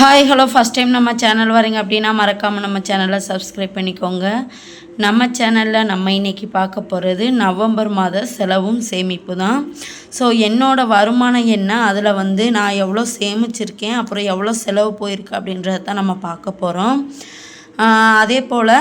Hi hello first time நம்ம channel வரீங்க அப்படின்னா மறக்காமல் நம்ம சேனலை சப்ஸ்கிரைப் பண்ணிக்கோங்க. நம்ம சேனலில் நம்ம இன்னைக்கு பார்க்க போகிறது நவம்பர் மாத செலவும் சேமிப்பு தான். ஸோ என்னோட வருமானம் என்ன? அதில் வந்து நான் எவ்வளோ சேமிச்சிருக்கேன்? அப்புறம் எவ்வளோ செலவு போயிருக்கு அப்படின்றத தான் நம்ம பார்க்க போகிறோம் அதே போல்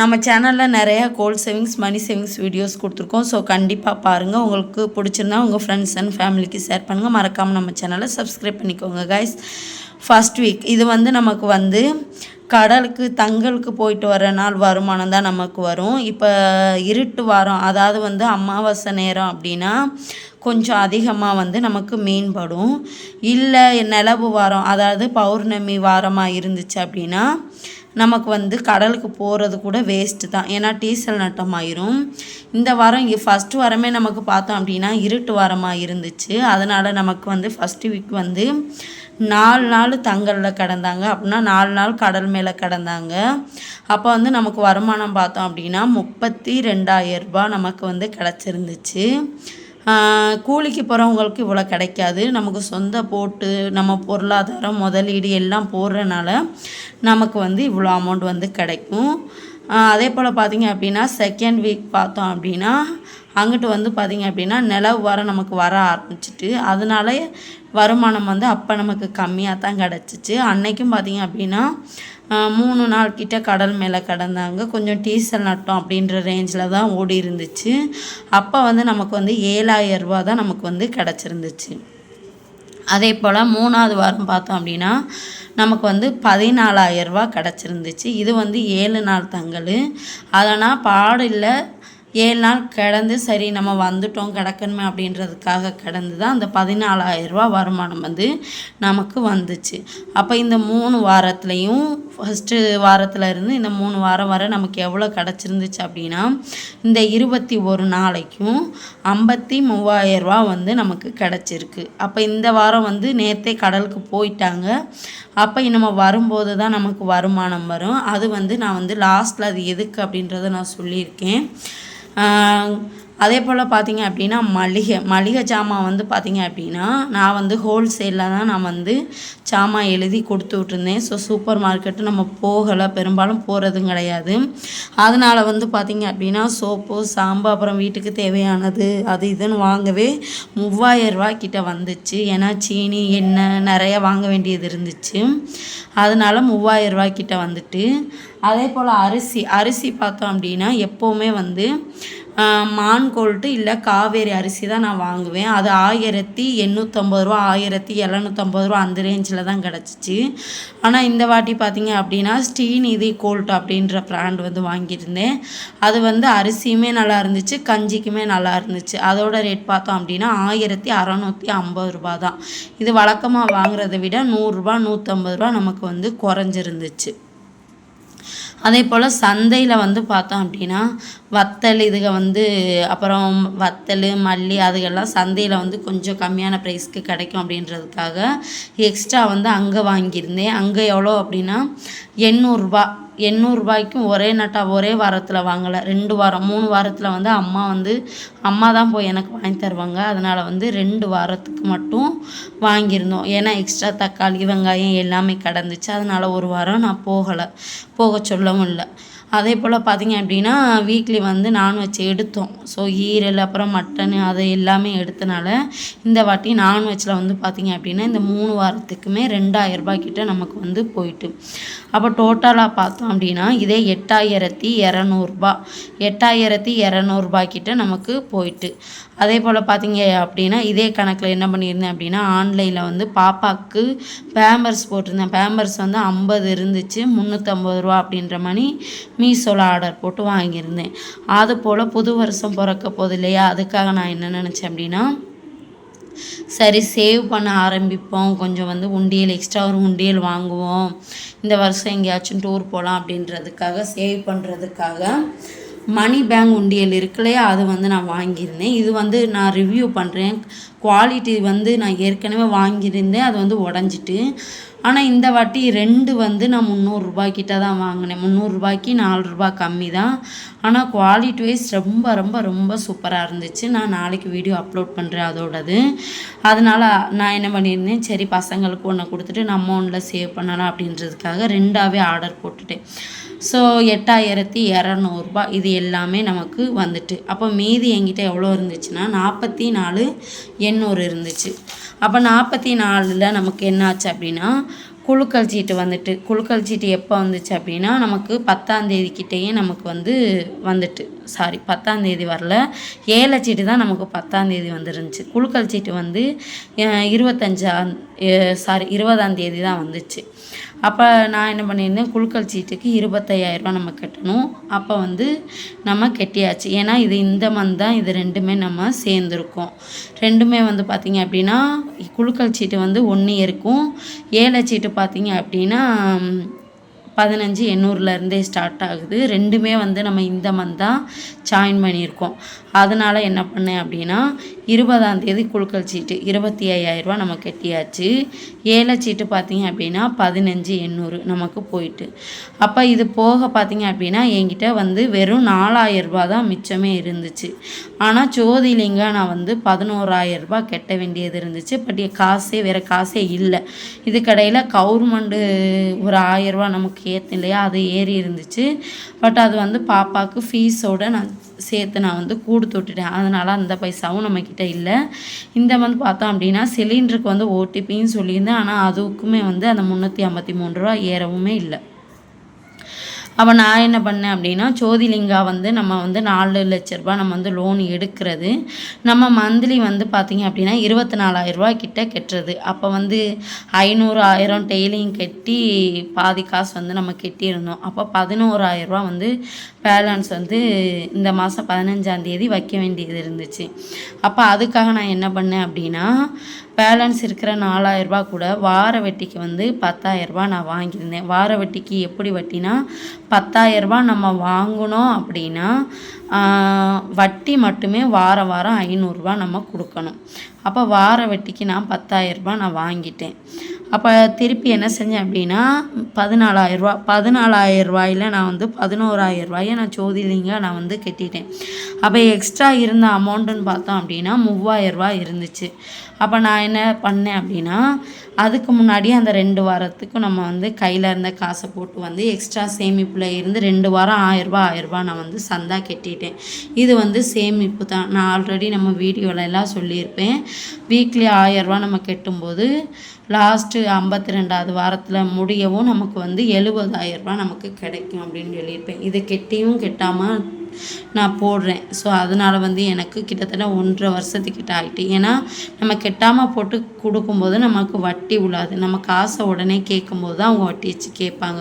நம்ம சேனலில் நிறையா gold savings money savings videos கொடுத்துருக்கோம். ஸோ கண்டிப்பாக பாருங்கள் உங்களுக்கு பிடிச்சிருந்தா உங்கள் ஃப்ரெண்ட்ஸ் அண்ட் ஃபேமிலிக்கு ஷேர் பண்ணுங்கள் மறக்காமல் நம்ம சேனலை சப்ஸ்கிரைப் பண்ணிக்கோங்க கைஸ் ஃபஸ்ட் வீக் இது வந்து நமக்கு வந்து கடலுக்கு தங்களுக்கு போயிட்டு வர நாள் வருமானம் தான் நமக்கு வரும். இப்போ இருட்டு வாரம் அதாவது வந்து அமாவாசை நேரம் அப்படின்னா கொஞ்சம் அதிகமாக வந்து நமக்கு மீன்படும் இல்லை நிலவு வாரம் அதாவது பௌர்ணமி வாரமாக இருந்துச்சு அப்படின்னா நமக்கு வந்து கடலுக்கு போகிறது கூட வேஸ்ட்டு தான். ஏன்னா டீசல் நட்டமாயிரும். இந்த வாரம் இங்கே ஃபஸ்ட்டு வாரமே நமக்கு பார்த்தோம் அப்படின்னா இருட்டு வாரமாக இருந்துச்சு. அதனால் நமக்கு வந்து ஃபஸ்ட்டு வீக் வந்து நாலு நாள் தங்கலில் கிடந்தாங்க. அப்படின்னா நாலு நாள் கடல் மேலே கிடந்தாங்க. அப்போ வந்து நமக்கு வருமானம் பார்த்தோம் அப்படின்னா முப்பத்தி ரெண்டாயிரம் ரூபாய் நமக்கு வந்து கிடச்சிருந்துச்சு. கூலிக்கு போகிறவங்களுக்கு இவ்வளோ கிடைக்காது. நமக்கு சொந்த போட்டு நம்ம பொருளாதாரம் முதலீடு எல்லாம் போடுறனால நமக்கு வந்து இவ்வளோ அமௌண்ட் வந்து கிடைக்கும். அதே போல் பார்த்தீங்க அப்படின்னா செகண்ட் வீக் பார்த்தோம் அப்படின்னா அங்கிட்டு வந்து பார்த்திங்க அப்படின்னா நிலவு வர நமக்கு வர ஆரம்பிச்சிட்டு அதனால வருமானம் வந்து அப்போ நமக்கு கம்மியாக தான் கிடச்சிச்சு. அன்னைக்கும் பார்த்தீங்க அப்படின்னா மூணு நாள் கிட்ட கடல் மேலே கடந்தாங்க. கொஞ்சம் டீசல் நட்டோம் அப்படின்ற ரேஞ்சில் தான் ஓடி இருந்துச்சு. அப்போ வந்து நமக்கு வந்து ஏழாயிரம் ரூபா தான் நமக்கு வந்து கிடச்சிருந்துச்சு. அதே போல் மூணாவது வாரம் பார்த்தோம் அப்படின்னா நமக்கு வந்து பதினாலாயிரரூபா கிடச்சிருந்துச்சு. இது வந்து ஏழு நாள் தங்கல். அதனால் பாடு இல்லை ஏழு நாள் கிடந்து சரி நம்ம வந்துட்டோம் கிடக்கணுமே அப்படின்றதுக்காக கிடந்து தான் அந்த பதினாலாயிரரூபா வருமானம் வந்து நமக்கு வந்துச்சு. அப்போ இந்த மூணு வாரத்துலேயும் ஃபஸ்ட்டு வாரத்தில் இருந்து இந்த மூணு வாரம் வரை நமக்கு எவ்வளோ கிடச்சிருந்துச்சு அப்படின்னா இந்த இருபத்தி ஒரு நாளைக்கும் ஐம்பத்தி மூவாயிரரூபா வந்து நமக்கு கிடச்சிருக்கு. அப்போ இந்த வாரம் வந்து நேற்றே கடலுக்கு போயிட்டாங்க. அப்போ நம்ம வரும்போது தான் நமக்கு வருமானம் வரும். அது வந்து நான் வந்து லாஸ்ட்டில் அது எதுக்கு அப்படின்றத நான் சொல்லியிருக்கேன். அதே போல் பார்த்தீங்க அப்படின்னா மளிகை மளிகை ஜாமான் வந்து பார்த்தீங்க அப்படின்னா நான் வந்து ஹோல்சேலில் தான் நான் வந்து ஜாமான் எழுதி கொடுத்து விட்ருந்தேன் ஸோ சூப்பர் மார்க்கெட்டு நம்ம போகலை. பெரும்பாலும் போகிறதும் கிடையாது. அதனால் வந்து பார்த்தீங்க அப்படின்னா சோப்பு சாம்பு அப்புறம் வீட்டுக்கு தேவையானது அது இதுன்னு வாங்கவே மூவாயிரரூவா கிட்டே கிட்ட வந்துச்சு. ஏன்னா சீனி எண்ணெய் நிறைய வாங்க வேண்டியது இருந்துச்சு. அதனால மூவாயிரம் ரூபாய் கிட்ட வந்துட்டு அதே போல் அரிசி அரிசி பார்த்தோம் அப்படின்னா எப்போவுமே வந்து மான் கோல்ட்டு இல்லை காவேரி அரிசி தான் நான் வாங்குவேன். அது ஆயிரத்தி எண்ணூற்றம்பது ரூபா ஆயிரத்தி எழுநூற்றம்பது ரூபா அந்த ரேஞ்சில் தான் கிடச்சிச்சு. ஆனால் இந்த வாட்டி பார்த்தீங்க அப்படின்னா ஸ்ரீநிதி கோல்ட் அப்படின்ற ப்ராண்ட் வந்து வாங்கியிருந்தேன். அது வந்து அரிசியுமே நல்லா இருந்துச்சு கஞ்சிக்குமே நல்லா இருந்துச்சு. அதோட ரேட் பார்த்தோம் அப்படின்னா ஆயிரத்தி அறநூற்றி ஐம்பது ரூபா தான். இது வழக்கமாக வாங்குறதை விட நூறுரூபா நூற்றம்பது ரூபா நமக்கு வந்து குறைஞ்சிருந்துச்சு. அதே போல் சந்தையில் வந்து பார்த்தோம் அப்படின்னா வத்தல் இதுக வந்து அப்புறம் வத்தல் மல்லி அதுகெல்லாம் சந்தையில் வந்து கொஞ்சம் கம்மியான ப்ரைஸ்க்கு கிடைக்கும் அப்படின்றதுக்காக எக்ஸ்ட்ரா வந்து அங்கே வாங்கியிருந்தேன். அங்கே எவ்வளோ அப்படின்னா எண்ணூறுரூபா எண்ணூறுரூபாய்க்கும் ஒரே நட்டா ஒரே வாரத்தில் வாங்கலை. ரெண்டு வாரம் மூணு வாரத்தில் வந்து அம்மா வந்து அம்மா தான் போய் எனக்கு வாங்கி தருவாங்க. அதனால் வந்து ரெண்டு வாரத்துக்கு மட்டும் வாங்கியிருந்தோம். ஏன்னா எக்ஸ்ட்ரா தக்காளி வெங்காயம் எல்லாமே கிடந்துச்சு. அதனால் ஒரு வாரம் நான் போகலை. போக சொல்லவும் இல்லை. அதே போல் பார்த்தீங்க அப்படின்னா வீக்லி வந்து நான்வெஜ் எடுத்தோம். ஸோ ஈரல் அப்புறம் மட்டனு அது எல்லாமே எடுத்தனால இந்த வாட்டி நான்வெஜ்ஜில் வந்து பார்த்தீங்க அப்படின்னா இந்த மூணு வாரத்துக்குமே ரெண்டாயிரரூபா கிட்ட நமக்கு வந்து போயிட்டு. அப்போ டோட்டலாக பார்த்தோம் அப்படின்னா இதே எட்டாயிரத்தி இரநூறுபா எட்டாயிரத்தி இரநூறுபா கிட்ட நமக்கு போயிட்டு. அதே போல் பார்த்தீங்க அப்படின்னா இதே கணக்கில் என்ன பண்ணியிருந்தேன் அப்படின்னா ஆன்லைனில் வந்து பாப்பாவுக்கு பேம்பர்ஸ் போட்டிருந்தேன். பேம்பர்ஸ் வந்து ஐம்பது இருந்துச்சு முந்நூற்றம்பது ரூபா அப்படின்ற மாதிரி மீஷோவில் ஆர்டர் போட்டு வாங்கியிருந்தேன். அது போல் புது வருஷம் பிறக்க போகுது இல்லையா? அதுக்காக நான் என்ன நினச்சேன் அப்படின்னா சரி சேவ் பண்ண ஆரம்பிப்போம். கொஞ்சம் வந்து உண்டியல் எக்ஸ்ட்ரா ஒரு உண்டியல் வாங்குவோம். இந்த வருஷம் எங்கேயாச்சும் டூர் போகலாம் அப்படின்றதுக்காக சேவ் பண்ணுறதுக்காக மணி பேங்க் உண்டியல் இருக்குல்லையா அது வந்து நான் வாங்கியிருந்தேன். இது வந்து நான் ரிவ்யூ பண்ணுறேன் குவாலிட்டி வந்து நான் ஏற்கனவே வாங்கியிருந்தேன். அது வந்து உடஞ்சிட்டு ஆனால் இந்த வாட்டி ரெண்டு வந்து நான் முந்நூறுரூபாய்க்கிட்ட தான் வாங்கினேன். முந்நூறுரூபாய்க்கு நாலு ரூபாய் கம்மி தான். ஆனால் குவாலிட்டி வைஸ் ரொம்ப ரொம்ப ரொம்ப சூப்பராக இருந்துச்சு. நான் நாளைக்கு வீடியோ அப்லோட் பண்ணுறேன் அதோடது. அதனால் நான் என்ன பண்ணியிருந்தேன் சரி பசங்களுக்கு ஒன்று கொடுத்துட்டு நம்ம ஒன்றில் சேவ் பண்ணலாம் அப்படின்றதுக்காக ரெண்டாவே ஆர்டர் போட்டுட்டேன். ஸோ எட்டாயிரத்தி இரநூறுபா இது எல்லாமே நமக்கு வந்துட்டு. அப்போ மீதி என்கிட்ட எவ்வளோ இருந்துச்சுன்னா நாற்பத்தி நாலு எண்ணூறு இருந்துச்சு. அப்போ நாற்பத்தி நாலில் நமக்கு என்னாச்சு அப்படின்னா குழுக்கள் சீட்டு வந்துட்டு குழுக்கள் சீட்டு எப்போ வந்துச்சு அப்படின்னா நமக்கு பத்தாந்தேதி கிட்டேயே நமக்கு வந்து வந்துட்டு சாரி பத்தாந்தேதி வரல. ஏழை சீட்டு தான் நமக்கு பத்தாந்தேதி வந்துருந்துச்சு. குழுக்கள் சீட்டு வந்து இருபத்தஞ்சா சாரி இருபதாம் தேதி தான் வந்துச்சு. அப்போ நான் என்ன பண்ணியிருந்தேன் குழுக்கள் சீட்டுக்கு இருபத்தையாயிரரூபா நம்ம கட்டணும். அப்போ வந்து நம்ம கட்டியாச்சு. ஏன்னா இது இந்த மந்த் தான் இது ரெண்டுமே நம்ம சேர்ந்துருக்கோம். ரெண்டுமே வந்து பார்த்திங்க அப்படின்னா குழுக்கள் சீட்டு வந்து ஒன்று இருக்கும். ஏழை சீட்டு பார்த்திங்க அப்படின்னா பதினஞ்சு எண்ணூறுலேருந்தே ஸ்டார்ட் ஆகுது. ரெண்டுமே வந்து நம்ம இந்த மந்த் தான் ஜாயின் பண்ணியிருக்கோம். அதனால் என்ன பண்ணேன் அப்படின்னா இருபதாம் தேதி குழுக்கள் சீட்டு இருபத்தி ஐயாயிரரூபா நம்ம கட்டியாச்சு. ஏழை சீட்டு பார்த்தீங்க அப்படின்னா பதினஞ்சு எண்ணூறு நமக்கு போயிட்டு. அப்போ இது போக பார்த்தீங்க அப்படின்னா என்கிட்ட வந்து வெறும் நாலாயிரரூபா தான் மிச்சமே இருந்துச்சு. ஆனால் ஜோதிலிங்க நான் வந்து பதினோராயிரம் கட்ட வேண்டியது இருந்துச்சு. பட் காசே வேறு காசே இல்லை. இதுக்கடையில் கவர்மெண்ட்டு ஒரு ஆயிரரூபா நமக்கு ஏற்று இல்லையா? அது ஏறி இருந்துச்சு. பட் அது வந்து பாப்பாவுக்கு ஃபீஸோடு நான் சேர்த்து நான் வந்து கூடு தொட்டுட்டேன். அதனால் அந்த பைசாவும் நம்மக்கிட்ட இல்லை. இந்த மந்த் பார்த்தோம் அப்படின்னா சிலிண்டருக்கு வந்து ஓடிபின்னு சொல்லியிருந்தேன். ஆனால் அதுக்குமே வந்து அந்த முந்நூற்றி ஐம்பத்தி மூணு ரூபா ஏறவுமே இல்லை. அப்போ நான் என்ன பண்ணேன் அப்படின்னா ஜோதிலிங்கா வந்து நம்ம வந்து நாலு லட்ச ரூபா நம்ம வந்து லோன் எடுக்கிறது. நம்ம மந்த்லி வந்து பார்த்திங்க அப்படின்னா இருபத்தி நாலாயிரம் ரூபாய் கிட்ட கட்டுறது. அப்போ வந்து ஐநூறு ஆயிரம் டெய்லியும் கட்டி பாதி காசு வந்து நம்ம கட்டியிருந்தோம் அப்போ பதினோராயிரம் வந்து பேலன்ஸ் வந்து இந்த மாதம் பதினஞ்சாந்தேதி வைக்க வேண்டியது இருந்துச்சு. அப்போ அதுக்காக நான் என்ன பண்ணேன் அப்படின்னா பேலன்ஸ் இருக்கிற நாலாயிரரூபா கூட வார வட்டிக்கு வந்து பத்தாயிரரூபா நான் வாங்கியிருந்தேன். வார வட்டிக்கு எப்படி வட்டினா பத்தாயிரரூபா நம்ம வாங்கினோம் அப்படின்னா வட்டி மட்டுமே வாரம் வாரம் ஐநூறுரூவா நம்ம கொடுக்கணும். அப்போ வார வட்டிக்கு நான் பத்தாயிரரூபா நான் வாங்கிட்டேன். அப்போ திருப்பி என்ன செஞ்சேன் அப்படின்னா பதினாலாயிரரூபா பதினாலாயிரரூபாயில் நான் வந்து பதினோராயிரரூவாயை நான் சோதிலிங்க நான் வந்து கட்டிட்டேன். அப்போ எக்ஸ்ட்ரா இருந்த அமௌண்ட்டுன்னு பார்த்தோம் அப்படின்னா மூவாயிரம் இருந்துச்சு. அப்போ நான் என்ன பண்ணேன் அப்படின்னா அதுக்கு முன்னாடி அந்த ரெண்டு வாரத்துக்கும் நம்ம வந்து கையில் இருந்த காசை போட்டு வந்து எக்ஸ்ட்ரா சேமிப்பில் இருந்து ரெண்டு வாரம் ஆயிரரூபா ஆயிரரூபா நான் வந்து சந்தா கட்டிட்டேன். இது வந்து சேமிப்பு தான். நான் ஆல்ரெடி நம்ம வீடியோல எல்லாம் சொல்லியிருப்பேன். வீக்லி ஆயிரரூபா நம்ம கட்டும்போது லாஸ்ட்டு ஐம்பத்தி ரெண்டாவது வாரத்தில் முடியவும் நமக்கு வந்து எழுபதாயிரரூபா நமக்கு கிடைக்கும் அப்படின்னு சொல்லியிருப்பேன். இது கெட்டியும் கெட்டாமல் நான் போடுறேன். ஸோ அதனால் வந்து எனக்கு கிட்டத்தட்ட ஒன்றரை வருஷத்துக்கிட்ட ஆகிட்டு ஏன்னா நம்ம கெட்டாமல் போட்டு கொடுக்கும்போது நமக்கு வட்டி விழாது நம்ம காசை உடனே கேட்கும்போது தான் அவங்க வட்டி வச்சு கேட்பாங்க.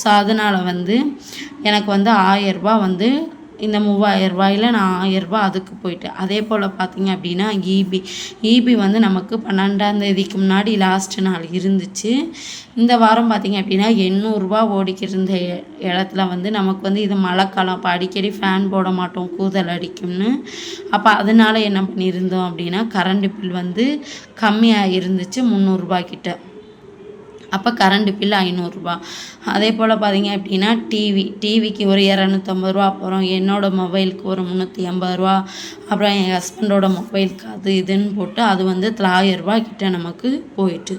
ஸோ அதனால் வந்து எனக்கு வந்து ஆயரூபா வந்து இந்த மூவாயிரம் ரூபாயில் நான் ஆயரூபா அதுக்கு போயிட்டேன். அதே போல் பார்த்தீங்க அப்படின்னா ஈபி ஈபி வந்து நமக்கு பன்னெண்டாம் தேதிக்கு முன்னாடி லாஸ்ட் நாள் இருந்துச்சு. இந்த வாரம் பார்த்தீங்க அப்படின்னா எண்ணூறுரூவா ஓடிக்கிட்டு இருந்த இடத்துல வந்து நமக்கு வந்து இது மழைக்காலம் அப்போ அடிக்கடி ஃபேன் போட மாட்டோம் கூதல் அடிக்கும்னு. அப்போ அதனால என்ன பண்ணியிருந்தோம் அப்படின்னா கரண்ட் பில் வந்து கம்மியாக இருந்துச்சு முந்நூறுரூபா கிட்ட. அப்போ கரண்ட் பில் ஐநூறுரூபா அதே போல் பார்த்தீங்க அப்படின்னா டிவி டிவிக்கு ஒரு இரநூத்தம்பது ரூபா அப்புறம் என்னோட மொபைலுக்கு ஒரு முந்நூற்றி ஐம்பது ரூபா அப்புறம் என் ஹஸ்பண்டோட மொபைலுக்கு அது இதுன்னு போட்டு அது வந்து தொள்ளாயிரரூபா கிட்ட நமக்கு போயிட்டு.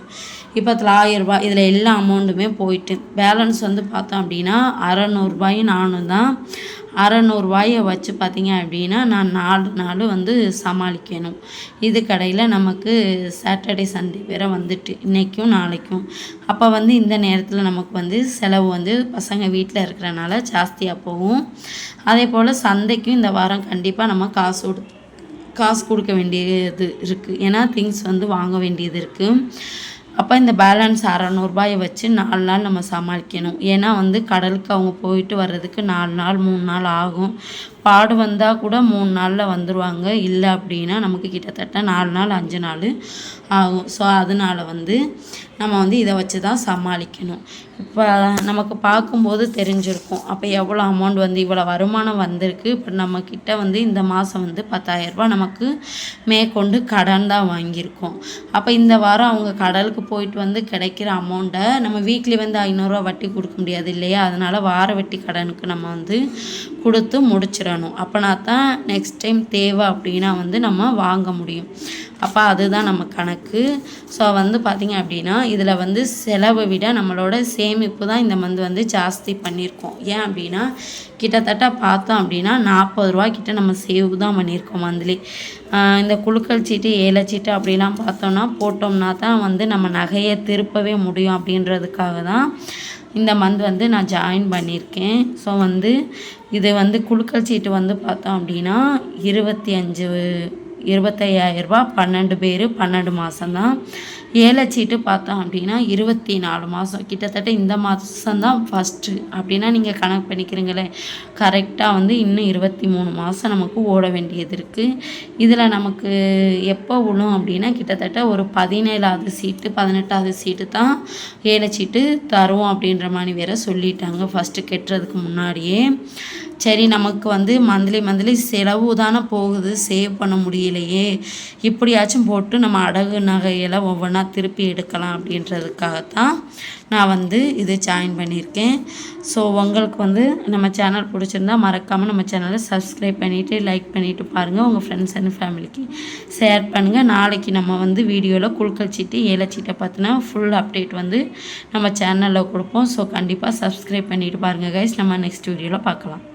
இப்போ தொள்ளாயிரரூபா இதில் எல்லா அமௌண்ட்டுமே போயிட்டு. பேலன்ஸ் வந்து பார்த்தோம் அப்படின்னா அறநூறுபாயும் நானும் தான். அறநூறுவாயை வச்சு பார்த்தீங்க அப்படின்னா நான் நாலு நாள் வந்து சமாளிக்கணும். இது கடையில் நமக்கு சாட்டர்டே சண்டே வேற வந்துட்டு இன்றைக்கும் நாளைக்கும். அப்போ வந்து இந்த நேரத்தில் நமக்கு வந்து செலவு வந்து பசங்க வீட்டில் இருக்கிறனால ஜாஸ்தியாக போகும். அதே போல் சந்தைக்கும் இந்த வாரம் கண்டிப்பாக நம்ம காசு கொடு காசு கொடுக்க வேண்டியது இருக்குது ஏன்னா திங்ஸ் வந்து வாங்க வேண்டியது இருக்குது அப்போ இந்த பேலன்ஸ் அறநூறுபாயை வச்சு நாலு நாள் நம்ம சமாளிக்கணும். ஏன்னா வந்து கடலுக்கு அவங்க போயிட்டு வர்றதுக்கு நாலு நாள் மூணு நாள் ஆகும். பாடு வந்தால் கூட மூணு நாளில் வந்துடுவாங்க இல்லை அப்படின்னா நமக்கு கிட்டத்தட்ட நாலு நாள் அஞ்சு நாள் ஆகும். ஸோ அதனால வந்து நம்ம வந்து இதை வச்சு தான் சமாளிக்கணும். இப்போ நமக்கு பார்க்கும்போது தெரிஞ்சிருக்கும். அப்போ எவ்வளோ அமௌண்ட் வந்து இவ்வளோ வருமானம் வந்திருக்கு. இப்போ நம்மக்கிட்ட வந்து இந்த மாதம் வந்து பத்தாயிரரூபா நமக்கு மேற்கொண்டு கடன் தான் வாங்கியிருக்கோம். அப்போ இந்த வாரம் அவங்க கடலுக்கு போயிட்டு வந்து கிடைக்கிற அமௌண்ட்டை நம்ம வீக்லி வந்து ஐநூறுரூவா வட்டி கொடுக்க முடியாது இல்லையா? அதனால் வார வட்டி கடனுக்கு நம்ம வந்து கொடுத்து முடிச்சிடணும். அப்போனா தான் நெக்ஸ்ட் டைம் தேவை அப்படின்னா வந்து நம்ம வாங்க முடியும். அப்போ அதுதான் நம்ம கணக்கு. ஸோ வந்து பார்த்திங்க அப்படின்னா இதில் வந்து செலவை விட நம்மளோட சேமிப்பு தான் இந்த மந்த் வந்து ஜாஸ்தி பண்ணியிருக்கோம். ஏன் அப்படின்னா கிட்டத்தட்ட பார்த்தோம் அப்படின்னா நாற்பது ரூபா கிட்ட நம்ம சேவ் தான் பண்ணியிருக்கோம் மந்த்லி இந்த குழுக்கள் சீட்டு ஏழை சீட்டு அப்படிலாம் பார்த்தோம்னா போட்டோம்னா தான் வந்து நம்ம நகையை திருப்பவே முடியும் அப்படின்றதுக்காக தான். இந்த மந்த் வந்து நான் ஜாயின் பண்ணியிருக்கேன். ஸோ வந்து இது வந்து குழுக்கள் சீட்டு வந்து பார்த்தோம் அப்படின்னா இருபத்தி அஞ்சு இருபத்தையாயிரரூபா பன்னெண்டு பேர் பன்னெண்டு மாதம்தான் ஏழை சீட்டு பார்த்தோம் அப்படின்னா இருபத்தி நாலு மாதம் கிட்டத்தட்ட இந்த மாதம்தான் ஃபஸ்ட்டு அப்படின்னா நீங்கள் கணக்கு பண்ணிக்கிறீங்களேன். கரெக்டாக வந்து இன்னும் இருபத்தி மூணு மாதம் நமக்கு ஓட வேண்டியது இருக்குது இதில் நமக்கு எப்போ விழும் அப்படின்னா கிட்டத்தட்ட ஒரு பதினேழாவது சீட்டு பதினெட்டாவது சீட்டு தான் ஏழை சீட்டு தருவோம் அப்படின்ற மாதிரி வேற சொல்லிட்டாங்க ஃபஸ்ட்டு கெட்டுறதுக்கு முன்னாடியே. சரி நமக்கு வந்து மந்த்லி மந்த்லி செலவு தானே போகுது சேவ் பண்ண முடியலையே. இப்படியாச்சும் போட்டு நம்ம அடகு நகையெல்லாம் ஒவ்வொன்றா திருப்பி எடுக்கலாம் அப்படின்றதுக்காகத்தான் நான் வந்து இது ஜாயின் பண்ணியிருக்கேன். ஸோ உங்களுக்கு வந்து நம்ம சேனல் பிடிச்சிருந்தா மறக்காமல் நம்ம சேனலை சப்ஸ்கிரைப் பண்ணிவிட்டு லைக் பண்ணிவிட்டு பாருங்கள் உங்கள் ஃப்ரெண்ட்ஸ் அண்ட் ஃபேமிலிக்கு ஷேர் பண்ணுங்கள் நாளைக்கு நம்ம வந்து வீடியோவில் குழுக்கள் சீட்டு சீட்டை பார்த்தினா ஃபுல் அப்டேட் வந்து நம்ம சேனலில் கொடுப்போம். ஸோ கண்டிப்பாக சப்ஸ்கிரைப் பண்ணிவிட்டு பாருங்கள் கைஸ் நம்ம நெக்ஸ்ட் வீடியோவில் பார்க்கலாம்.